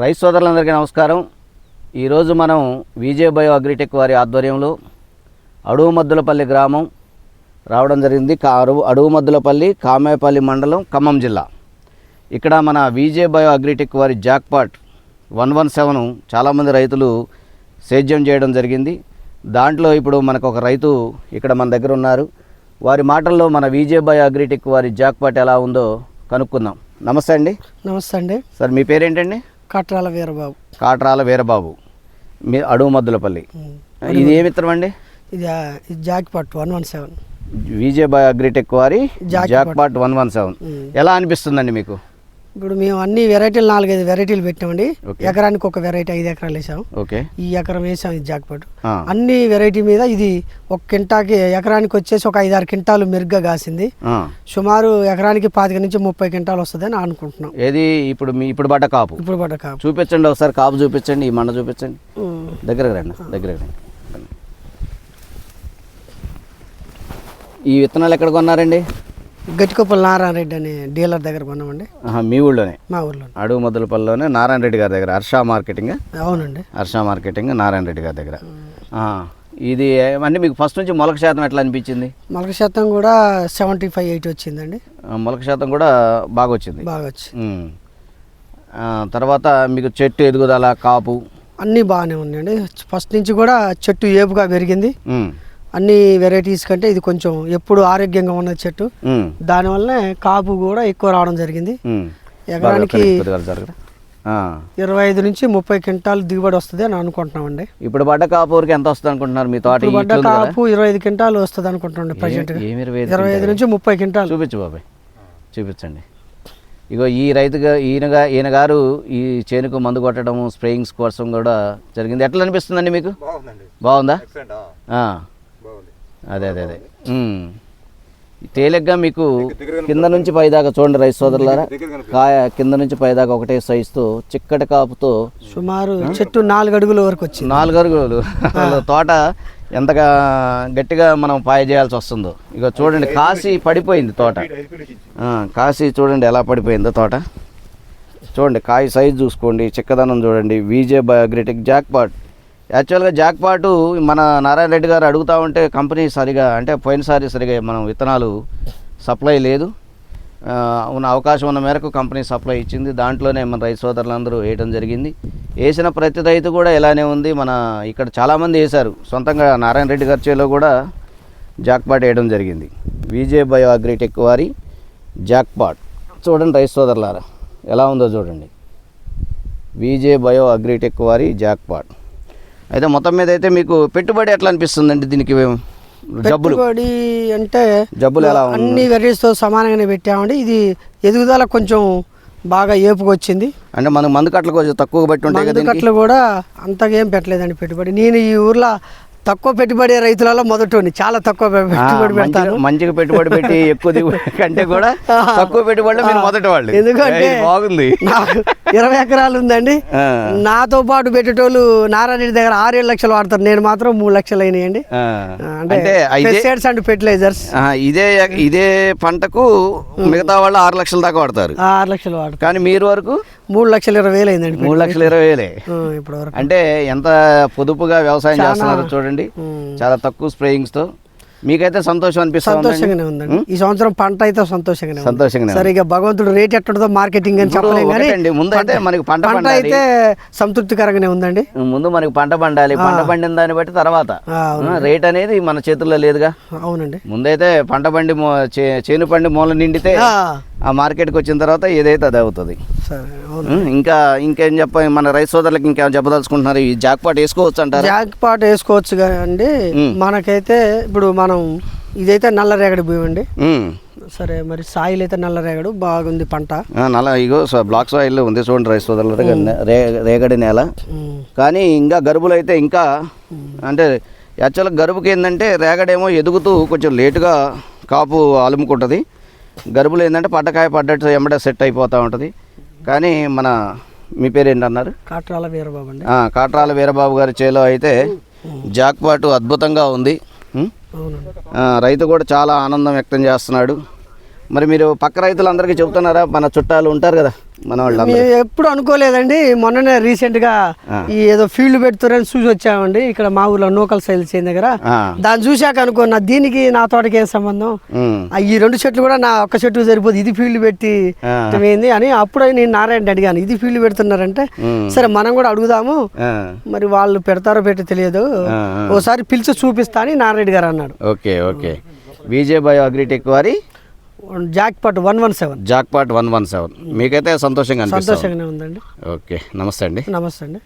రైతు సోదరులందరికీ నమస్కారం. ఈరోజు మనం విజే బయో అగ్రిటెక్ వారి ఆధ్వర్యంలో అడుగు మద్దులపల్లి గ్రామం రావడం జరిగింది. కా అడుగు అడుగు మద్దులపల్లి కామేపల్లి మండలం ఖమ్మం జిల్లా. ఇక్కడ మన విజే బయో అగ్రిటెక్ వారి జాక్పాట్ వన్ వన్ సెవెన్ చాలామంది రైతులు సేద్యం చేయడం జరిగింది. దాంట్లో ఇప్పుడు మనకు ఒక రైతు ఇక్కడ మన దగ్గర ఉన్నారు. వారి మాటల్లో మన విజే బయో అగ్రిటెక్ వారి జాక్పాట్ ఎలా ఉందో కనుక్కుందాం. నమస్తే అండి. నమస్తే అండి. సార్ మీ పేరేంటండి? కట్రాల వీరబాబు. కాట్రాల వీరబాబు. మీ అడుగు మద్దులపల్లి. ఇది ఏ మిత్రం అండి? ఇది ఆ, ఇది jackpot one one seven. Vijay agritech వారి jackpot. Jackpot one one seven. ఎలా అనిపిస్తుందండి మీకు? ఇప్పుడు మేము అన్ని వెరైటీలు నాలుగైదు వెరైటీలు పెట్టామండి. ఎకరానికి ఒక వెరైటీ ఐదు ఎకరాలు వేసాం ఓకే. ఈ ఎకరం వేసాం ఇది జాక్ పట్టు ఆ, అన్ని వెరైటీ మీద ఇది ఒక కింటాకి ఎకరానికి వచ్చేసి ఒక ఐదారు కింటాలు మెరుగ్గా కాసింది. సుమారు ఎకరానికి పాతిక నుంచి ముప్పై కింటాలు వస్తుందని అనుకుంటున్నాం. ఏది ఇప్పుడు మీ ఇప్పుడు పడ్డ కాపు? ఇప్పుడు పడ్డ కాపు. చూపించండి ఒకసారి కాపు చూపించండి ఈ మండ చూపించండి. ఉమ్. దగ్గరకు రండి దగ్గరకు రండి. ఈ విత్తనాలు ఎక్కడ కొన్నారండి? గట్టికొప్పల నారాయణ రెడ్డి అనే డీలర్ దగ్గర కొన్నామండి. మీ ఊళ్ళోనే? మా ఊర్లో అడుగు మద్దులపల్లిలోనే నారాయణ రెడ్డి గారి దగ్గర హర్ష మార్కెటింగ్? అవునండి. హర్ష మార్కెటింగ్ నారాయణ రెడ్డి గారి దగ్గర. ఇది అంటే మీకు ఫస్ట్ నుంచి మొలక శాతం ఎట్లా అనిపించింది? మొలక శాతం కూడా సెవెంటీ ఫైవ్ ఎయిట్ వచ్చిందండి. మొలక శాతం కూడా బాగా వచ్చింది? బాగా వచ్చి. ఉమ్. ఆ, తర్వాత మీకు చెట్టు ఎదుగుదల కాపు? అన్నీ బాగానే ఉన్నాయండి. ఫస్ట్ నుంచి కూడా చెట్టు ఏపుగా పెరిగింది. అన్ని వెరైటీస్ కంటే ఇది కొంచెం ఎప్పుడు ఆరోగ్యంగా ఉన్న చెట్టు. దానివల్లనే కాపు కూడా ఎక్కువ రావడం జరిగింది. ఎకరానికి. ఇరవై ఐదు నుంచి ముప్పై క్వింటాలు దిగుబడి వస్తుంది అని అనుకుంటున్నామండి. ఇప్పుడు పడ్డ కాపు ఊరికి ఎంత వస్తుంది అనుకుంటున్నారు? మీ తోట పడ్డ కదా? కాపు ఇరవై ఐదు క్వింటాలు వస్తుంది అనుకుంటున్నాండి ప్రజెంట్ ఇరవై ఐదు? నుంచి ముప్పై క్వింటాలు. చూపించు బాబాయ్. చూపించండి. ఇగో ఈ రైతుగా ఈయనగా ఈయన గారు ఈ చేనుకు మందు కొట్టడం స్ప్రేయింగ్స్ కోసం కూడా జరిగింది. ఎట్లా అనిపిస్తుందండి మీకు? బాగుందండి. బాగుందా? ఎక్సలెంట్ ఆ. బాగుంది అదే అదే అదే. తేలిగ్గా మీకు కింద నుంచి పైదాకా చూడండి రైతు సోదరులారా. కాయ కింద నుంచి పైదాకా ఒకటే సైజుతో చిక్కటి కాపుతో సుమారు చెట్టు నాలుగు అడుగుల వరకు వచ్చింది. నాలుగు అసలు తోట ఎంతగా గట్టిగా మనం పాయ చేయాల్సి వస్తుందో. ఇక చూడండి కాసి పడిపోయింది తోట. ఆ, కాసి చూడండి ఎలా పడిపోయిందో తోట. చూడండి కాయ సైజ్ చూసుకోండి చిక్కదనం చూడండి. Vijay bio agritech jackpot. యాక్చువల్గా జాక్పాటు మన నారాయణ రెడ్డి గారు అడుగుతా ఉంటే కంపెనీ సరిగా అంటే పోయినసారి సరిగా మనం విత్తనాలు సప్లై లేదు. ఉన్న అవకాశం ఉన్న మేరకు కంపెనీ సప్లై ఇచ్చింది. దాంట్లోనే మన రైతు సోదరులందరూ వేయడం జరిగింది. వేసిన ప్రతి రైతు కూడా ఇలానే ఉంది. మన ఇక్కడ చాలామంది వేశారు. సొంతంగా నారాయణ రెడ్డి గారి చేలో కూడా జాక్పాట్ వేయడం జరిగింది. విజే బయో అగ్రిటెక్ వారి జాక్పాట్ చూడండి రైతు సోదరులారా ఎలా ఉందో చూడండి. విజే బయో అగ్రిటెక్ వారి జాక్పాట్ అయితే మొత్తం మీద అయితే మీకు పెట్టుబడి ఎట్లా అనిపిస్తుందండి దీనికి జబ్బులు. పెట్టుబడి అంటే జబ్బులు ఎలా అన్ని వెరైటీస్తో సమానంగానే పెట్టామండి. ఇది ఎదుగుదల కొంచెం బాగా ఏపుగా వచ్చింది అంటే మనం మందు కట్టలు కొంచెం తక్కువ బట్టి ఉంటాయి కదా దీనికి? కట్టలు కూడా అంతగా ఏం పెట్టలేదండి పెట్టుబడి. నేను ఈ ఊర్లో తక్కువ పెట్టుబడి రైతులలో మొదటి చాలా తక్కువ పెట్టుబడి పెడతాను. మంచిగా పెట్టుబడి పెట్టి ఎక్కువ దిగుబడి కంటే కూడా తక్కువ పెట్టుబడిలో మీరు మొదటి వాళ్ళు. ఎందుకంటే బాగుంది. ఇరవై ఎకరాలు ఉందండి. నాతో పాటు పెట్టేటోళ్ళు నారాయణ దగ్గర ఆరేడు లక్షలు వాడతారు. నేను మాత్రం మూడు లక్షలు అయినాయండి. అంటే పెస్టిసైడ్స్ అండ్ ఫెర్టిలైజర్స్. ఇదే ఇదే పంటకు మిగతా వాళ్ళు ఆరు లక్షల దాకా వాడతారు. ఆరు లక్షలు వాడతారు. కానీ మీరు వరకు మూడు లక్షల ఇరవై వేలు అయిందండి మూడు లక్షల ఇరవై వేలే. వరకు అంటే ఎంత పొదుపుగా వ్యవసాయం చేస్తున్నారు చూడండి. చాలా తక్కువ స్ప్రేయింగ్స్తో మీకైతే సంతోషం అనిపిస్తుంది సంతోషంగానే ఉందండి. ఈ సంవత్సరం పంట అయితే సంతోషంగానే ఉంది. సంతోషంగానే సరే ఇక భగవంతుడు రేట్ ఎట్టడదో మార్కెటింగ్ అని ఇప్పుడు చెప్పలేం కానీ ఒకటండి, ముందైతే మనకి పంట పంట. అయితే సంతృప్తికరంగానే ఉందండి. ముందు మనకి పంట పండాలి. పంట పండిన దాన్ని బట్టి తర్వాత. రేట్ అనేది మన చేతుల్లో లేదుగా. అవునండి. ముందైతే పంట పండి చేను పండి మూల నిండితే ఆ, మార్కెట్కి వచ్చిన తర్వాత ఏదైతే అది అవుతుంది. ఇంకా ఇంకేం చెప్ప మన రైతు సోదరులకు ఇంకేం చెప్పదలుచుకుంటున్నారు? ఈ జాక్పాట్ వేసుకోవచ్చు అంటారా జాక్ పాట్ వేసుకోవచ్చు అండి. మనకైతే ఇప్పుడు మనం ఇదైతే నల్ల రేగడి భూమి అండి. సరే మరి సాయిల్ అయితే నల్ల రేగడు బాగుంది పంట. నల్ల ఇగో బ్లాక్ సాయిల్ ఉంది చూడండి రైతు సోదరులు రే రేగడి నేల. కానీ ఇంకా గరువులు అయితే ఇంకా అంటే యాక్చువల్గా గరువుకి ఏంటంటే రేగడేమో ఎదుగుతూ కొంచెం లేటుగా కాపు అలుముకుంటుంది. గరువులు ఏంటంటే పడ్డకాయ పడ్డట్టు ఎమ్మడే సెట్ అయిపోతూ ఉంటుంది. కానీ మన మీ పేరు ఏంటన్నారు కాట్రాల వీరబాబు అండి. కాట్రాల వీరబాబు గారి చేలో అయితే జాక్పాటు అద్భుతంగా ఉంది. రైతు కూడా చాలా ఆనందం వ్యక్తం చేస్తున్నాడు. మరి మీరు పక్క రైతులందరికీ చెబుతున్నారా? మన చుట్టాలు ఉంటారు కదా మన వాళ్ళు ఎప్పుడు అనుకోలేదండి. మొన్ననే రీసెంట్గా ఆ. ఈ ఏదో ఫీల్డ్ పెడుతున్నారని చూసి వచ్చామండి. ఇక్కడ మా ఊర్లో నూకల్ సైల్ చేయని దగ్గర. దాన్ని చూశాక అనుకున్నా దీనికి నా తోటకి ఏం సంబంధం? ఈ రెండు చెట్లు కూడా నా ఒక్క చెట్టు సరిపోదు. ఇది ఫీల్డ్ పెట్టి. ఏంది అని అప్పుడు నేను నారాయణ అడిగాను ఇది ఫీల్డ్ పెడుతున్నారంటే. సరే మనం కూడా అడుగుదాము. మరి వాళ్ళు పెడతారో పెట్టి తెలియదు. ఓసారి పిలిచి చూపిస్తా అని నారాయణ గారు అన్నాడు. Okay okay. Vijay bio agritech వారి jackpot one one seven. Jackpot one one seven. మీకైతే సంతోషంగా సంతోషంగానే ఉందండి. ఓకే నమస్తే అండి. నమస్తే అండి.